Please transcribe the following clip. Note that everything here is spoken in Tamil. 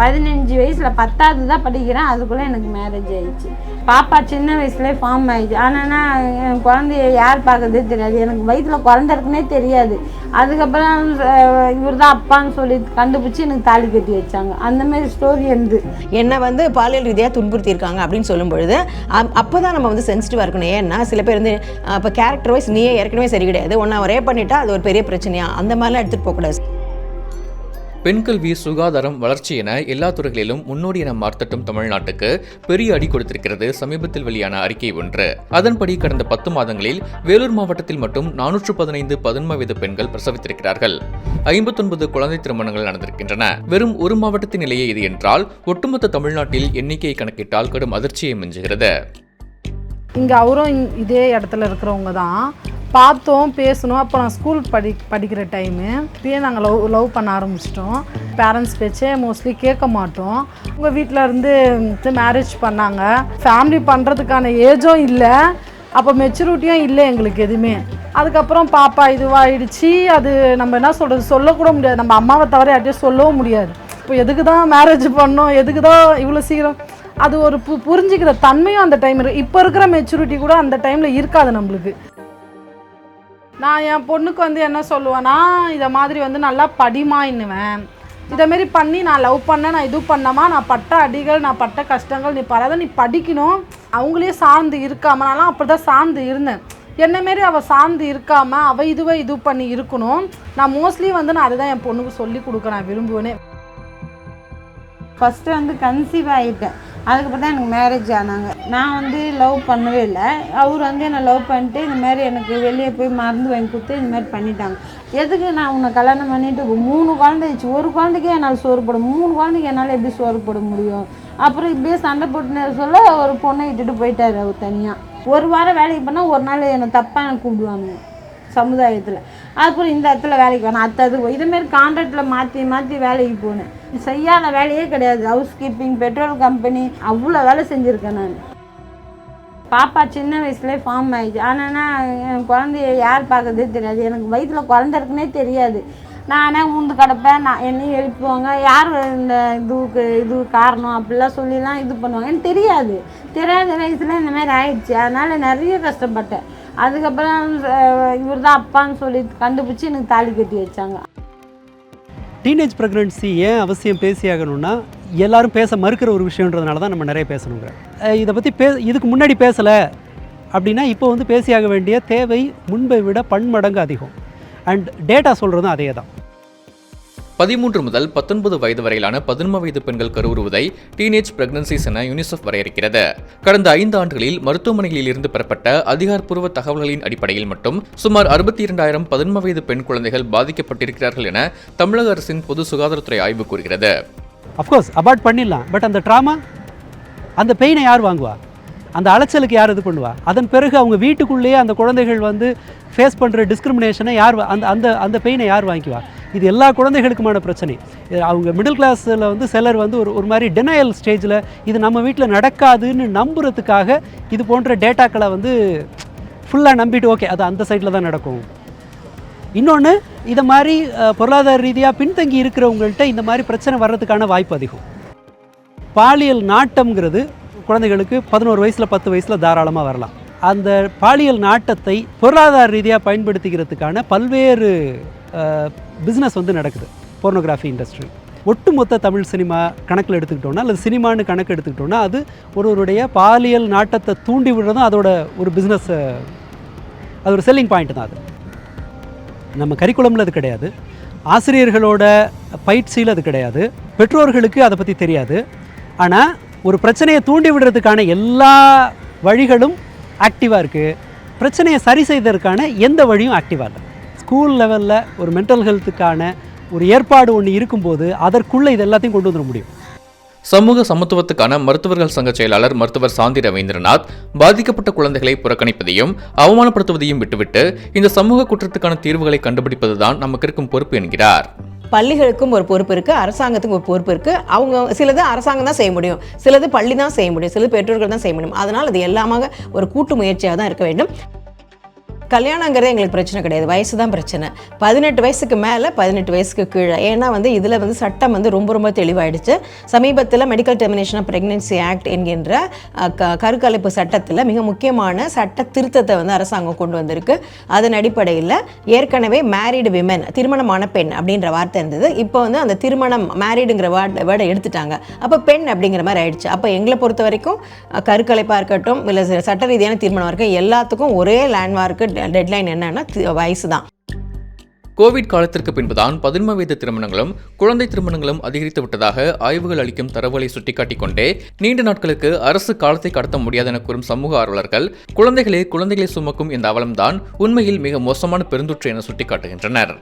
பதினஞ்சு வயசில் பத்தாவது தான் படிக்கிறேன். அதுக்குள்ளே எனக்கு மேரேஜ் ஆயிடுச்சு. பாப்பா சின்ன வயசுலேயே ஃபார்ம் ஆயிடுச்சு. ஆனால் என் குழந்தைய யார் பார்க்கறதே தெரியாது. எனக்கு வயிற்றில் குழந்தை இருக்குன்னே தெரியாது. அதுக்கப்புறம் இவர் தான் அப்பான்னு சொல்லி கண்டுபிடிச்சி எனக்கு தாலி கட்டி வச்சாங்க. அந்தமாரி ஸ்டோரி இருந்து என்னை வந்து பாலியல் ரீதியாக துன்புறுத்தியிருக்காங்க அப்படின்னு சொல்லும் பொழுது அப்போ தான் நம்ம வந்து சென்சிட்டிவாக இருக்கணும். ஏன்னா சில பேர் வந்து இப்போ கேரக்டர் வைஸ் நீயே ஏற்கனவே சரி கிடையாது. ஒன்றா ஒரே பண்ணிட்டா அது ஒரு பெரிய பிரச்சனையா? அந்த மாதிரிலாம் எடுத்துகிட்டு போகக்கூடாது. பெண் கல்வி சுகாதாரம் வளர்ச்சி என எல்லா துறைகளிலும் முன்னோடி என மார்த்தட்டும் தமிழ்நாட்டுக்கு பெரிய அடி கொடுத்திருக்கிறது சமீபத்தில் வெளியான அறிக்கை ஒன்று. அதன்படி கடந்த பத்து மாதங்களில் வேலூர் மாவட்டத்தில் மட்டும் நானூற்று பதினைந்து பதின்ம வயது பெண்கள் பிரசவித்திருக்கிறார்கள். ஐம்பத்தொன்பது குழந்தை திருமணங்கள் நடந்திருக்கின்றன. வெறும் ஒரு மாவட்டத்தின் நிலையே இது என்றால் ஒட்டுமொத்த தமிழ்நாட்டில் எண்ணிக்கையை கணக்கிட்டால் கடும் அதிர்ச்சியை மிஞ்சுகிறது. இங்கே அவரும் இதே இடத்துல இருக்கிறவங்க தான். பார்த்தோம் பேசணும் அப்போ நான் ஸ்கூல் படி படிக்கிற டைமு இப்பயே நாங்கள் லவ் லவ் பண்ண ஆரம்பிச்சிட்டோம். பேரண்ட்ஸ் பேச்சே மோஸ்ட்லி கேட்க மாட்டோம். உங்கள் வீட்டில் இருந்து மேரேஜ் பண்ணாங்க. ஃபேமிலி பண்ணுறதுக்கான ஏஜும் இல்லை. அப்போ மெச்சூரிட்டியும் இல்லை எங்களுக்கு எதுவுமே. அதுக்கப்புறம் பாப்பா இதுவாகிடுச்சு அது நம்ம என்ன சொல்கிறது சொல்லக்கூட முடியாது. நம்ம அம்மாவை தவிர யார்ட்டையும் சொல்லவும் முடியாது. இப்போ எதுக்கு தான் மேரேஜ் பண்ணோம்? எதுக்கு தான் இவ்வளோ சீக்கிரம்? அது ஒரு பு புரிஞ்சுக்கிற தன்மையும் அந்த டைம் இருக்குது இப்போ இருக்கிற மெச்சூரிட்டி கூட அந்த டைமில் இருக்காது நம்மளுக்கு. நான் என் பொண்ணுக்கு வந்து என்ன சொல்லுவேன்னா இதை மாதிரி வந்து நல்லா படிமாயின்னுவேன் இதை மாரி பண்ணி நான் லவ் பண்ணேன் நான் இது பண்ணமா நான் பட்ட அடிகள் நான் பட்ட கஷ்டங்கள் நீ படாத நீ படிக்கணும். அவங்களே சார்ந்து இருக்காம நான்லாம் அப்படி தான் சார்ந்து இருந்தேன். என்னமாரி அவள் சார்ந்து இருக்காமல் அவள் இதுவை இது பண்ணி இருக்கணும். நான் மோஸ்ட்லி வந்து நான் அதுதான் என் பொண்ணுக்கு சொல்லி கொடுக்க நான் விரும்புவேனே. ஃபஸ்ட்டு வந்து கன்சீவ் ஆகிட்டேன் அதுக்கப்புறம் தான் எனக்கு மேரேஜ் ஆனாங்க. நான் வந்து லவ் பண்ணவே இல்லை. அவர் வந்து என்னை லவ் பண்ணிட்டு இந்த மாதிரி எனக்கு வெளியே போய் மருந்து வாங்கி கொடுத்து இந்த மாதிரி பண்ணிட்டாங்க. எதுக்கு நான் உன்னை கல்யாணம் பண்ணிட்டு மூணு குழந்தைச்சு ஒரு குழந்தைக்கே என்னால் சோறு போட மூணு குழந்தைக்கு என்னால் எப்படி சோறு போட முடியும்? அப்புறம் இப்படியே சண்டை போட்டுன்னு சொல்ல ஒரு பொண்ணை விட்டுட்டு போயிட்டார் அவர் தனியாக ஒரு வாரம் வேலைக்கு பண்ணால் ஒரு நாள் என்னை தப்பாக கூப்பிடுவாங்க சமுதாயத்தில். அப்புறம் இந்த இடத்துல வேலைக்கு வேணாம் அத்தது இதுமாரி கான்ட்ராக்டில் மாற்றி மாற்றி வேலைக்கு போனேன். செய்யாத வேலையே கிடையாது. ஹவுஸ் கீப்பிங் பெட்ரோல் கம்பெனி அவ்வளோ வேலை செஞ்சுருக்கேன் நான். பாப்பா சின்ன வயசுலேயே ஃபார்ம் ஆகிடுச்சு ஆனால் என் குழந்தைய யார் பார்க்கறதே தெரியாது. எனக்கு வயிற்றில் குழந்த இருக்குன்னே தெரியாது. நானே உந்து கிடப்பேன். நான் என்னையும் எழுப்புவாங்க. யார் இந்த இதுவுக்கு இது காரணம் அப்படிலாம் சொல்லிலாம் இது பண்ணுவாங்க. எனக்கு தெரியாது. தெரியாத வயசில் இந்த மாதிரி ஆயிடுச்சு. அதனால் நிறைய கஷ்டப்பட்டேன். அதுக்கப்புறம் இவர் தான் அப்பான்னு சொல்லி கண்டுபிடிச்சி எனக்கு தாலி கட்டி வச்சாங்க. டீனேஜ் ப்ரெக்னென்சி ஏன் அவசியம் பேசியாகணும்னா எல்லாரும் பேச மறுக்கிற ஒரு விஷயன்றதுனால தான் நம்ம நிறைய பேசணுங்க இதை பற்றி பே இதுக்கு முன்னாடி பேசலை அப்படின்னா இப்போ வந்து பேசியாக வேண்டிய தேவை முன்பை விட பன்மடங்கு அதிகம். அண்ட் டேட்டா சொல்கிறதும் அதே தான் பதிமூன்று முதல் பத்தொன்பது வயது வரையிலான பதின்ம வயது பெண்கள் கருவுறுவதை டீனேஜ் பிரெக்னன்சிஸ் என யூனிசெஃப் வரையறுக்கிறது. கடந்த ஐந்து ஆண்டுகளில் மருத்துவமனைகளில் இருந்து பெறப்பட்ட அதிகாரப்பூர்வ தகவல்களின் அடிப்படையில் மட்டும் சுமார் அறுபத்தி இரண்டாயிரம் பதின்ம வயது பெண் குழந்தைகள் பாதிக்கப்பட்டிருக்கிறார்கள் என தமிழக அரசின் பொது சுகாதாரத்துறை ஆய்வு கூறுகிறது. அஃப்கோர்ஸ் அபார்ட் பண்ணிடலாம். பட் அந்த ட்ராமா அந்த பெயினை யார் வாங்குவா? அந்த அலைச்சலுக்கு யார் இது பண்ணுவா? அதன் பிறகு அவங்க வீட்டுக்குள்ளேயே அந்த குழந்தைகள் வந்து ஃபேஸ் பண்ணுற டிஸ்கிரிமினேஷனை யார் அந்த அந்த அந்த பெயினை யார் வாங்கிக்குவா? இது எல்லா குழந்தைகளுக்குமான பிரச்சனை. அவங்க மிடில் கிளாஸில் வந்து சிலர் வந்து ஒரு ஒரு மாதிரி டெனையல் ஸ்டேஜில் இது நம்ம வீட்டில் நடக்காதுன்னு நம்புறதுக்காக இது போன்ற டேட்டாக்களை வந்து ஃபுல்லாக நம்பிட்டு ஓகே அது அந்த சைடில் தான் நடக்கும். இன்னொன்று இதை மாதிரி பொருளாதார ரீதியாக பின்தங்கி இருக்கிறவங்கள்ட்ட இந்த மாதிரி பிரச்சனை வர்றதுக்கான வாய்ப்பு அதிகம். பாலியல் நாட்டம்ங்கிறது குழந்தைகளுக்கு பதினோரு வயசில் பத்து வயசில் தாராளமாக வரலாம். அந்த பாலியல் நாட்டத்தை பொருளாதார ரீதியாக பயன்படுத்திக்கிறதுக்கான பல்வேறு பிஸ்னஸ் வந்து நடக்குது. போர்னோகிராஃபி இண்டஸ்ட்ரி ஒட்டுமொத்த தமிழ் சினிமா கணக்கில் எடுத்துக்கிட்டோம்னா அல்லது சினிமான்னு கணக்கு எடுத்துக்கிட்டோம்னா அது ஒருவருடைய பாலியல் நாட்டத்தை தூண்டி விடுறதும் அதோட ஒரு பிஸ்னஸ் அது ஒரு செல்லிங் பாயிண்ட் தான் அது. நம்ம கரிக்குலமில் அது கிடையாது. ஆசிரியர்களோட பயிற்சியில் அது கிடையாது. பெற்றோர்களுக்கு அதை பற்றி தெரியாது. ஆனால் ஒரு பிரச்சனையை தூண்டி விடுறதுக்கான எல்லா வழிகளும் ஆக்டிவாக இருக்குது பிரச்சனையை சரி செய்ததற்கான எந்த வழியும் ஆக்டிவாக இல்லை. ஸ்கூல் லெவலில் ஒரு மென்டல் ஹெல்த்துக்கான ஒரு ஏற்பாடு ஒன்று இருக்கும்போது அதற்குள்ளே இது எல்லாத்தையும் கொண்டு வந்துட முடியும். சமூக சமத்துவத்துக்கான மருத்துவர்கள் சங்க செயலாளர் மருத்துவர் சாந்தி ரவீந்திரநாத் பாதிக்கப்பட்ட குழந்தைகளை புறக்கணிப்பதையும் அவமானப்படுத்துவதையும் விட்டுவிட்டு இந்த சமூக குற்றத்துக்கான தீர்வுகளை கண்டுபிடிப்பதுதான் நமக்கு இருக்கும் பொறுப்பு என்கிறார். பள்ளிகளுக்கும் ஒரு பொறுப்பு இருக்குது அரசாங்கத்துக்கும் ஒரு பொறுப்பு இருக்குது அவங்க சிலது அரசாங்கம் தான் செய்ய முடியும். சிலது பள்ளி தான் செய்ய முடியும். சிலது பெற்றோர்கள் தான் செய்ய முடியும். அதனால் அது எல்லாமாக ஒரு கூட்டு முயற்சியாக தான் இருக்க வேண்டும். கல்யாணங்கிறது எங்களுக்கு பிரச்சனை கிடையாது. வயசு தான் பிரச்சனை. பதினெட்டு வயசுக்கு மேலே பதினெட்டு வயசுக்கு கீழே. ஏன்னா வந்து இதில் வந்து சட்டம் வந்து ரொம்ப ரொம்ப தெளிவாயிடுச்சு. சமீபத்தில் medical termination of pregnancy act என்கின்ற க கருக்கலைப்பு சட்டத்தில் மிக முக்கியமான சட்ட திருத்தத்தை வந்து அரசாங்கம் கொண்டு வந்திருக்கு. அதன் அடிப்படையில் ஏற்கனவே மேரிடு விமன் திருமணமான பெண் அப்படின்ற வார்த்தை இருந்தது. இப்போ வந்து அந்த திருமணம் மேரிடுங்கிற வேர்ட் வேர்டை எடுத்துட்டாங்க. அப்போ பெண் அப்படிங்கிற மாதிரி ஆயிடுச்சு. அப்போ எங்களை பொறுத்த வரைக்கும் கருக்கலைப்பாக இருக்கட்டும் இல்லை சட்ட ரீதியான திருமணம் இருக்கட்டும் எல்லாத்துக்கும் ஒரே லேண்ட்மார்க்கு டெட்லைன் என்னன்னா வயசு தான் கோவிட் காலத்திற்கு பின்புதான் பதின்ம வயது திருமணங்களும் குழந்தை திருமணங்களும் அதிகரித்து விட்டதாக ஆய்வுகள் அளிக்கும் தரவுகளை சுட்டிக்காட்டிக் கொண்டே நீண்ட நாட்களுக்கு அரசு காலத்தை கடத்த முடியாது என கூறும் சமூக ஆர்வலர்கள் குழந்தைகளே குழந்தைகளை சுமக்கும் இந்த அவலம்தான் உண்மையில் மிக மோசமான பெருந்தொற்று என சுட்டிக்காட்டுகின்றனர்.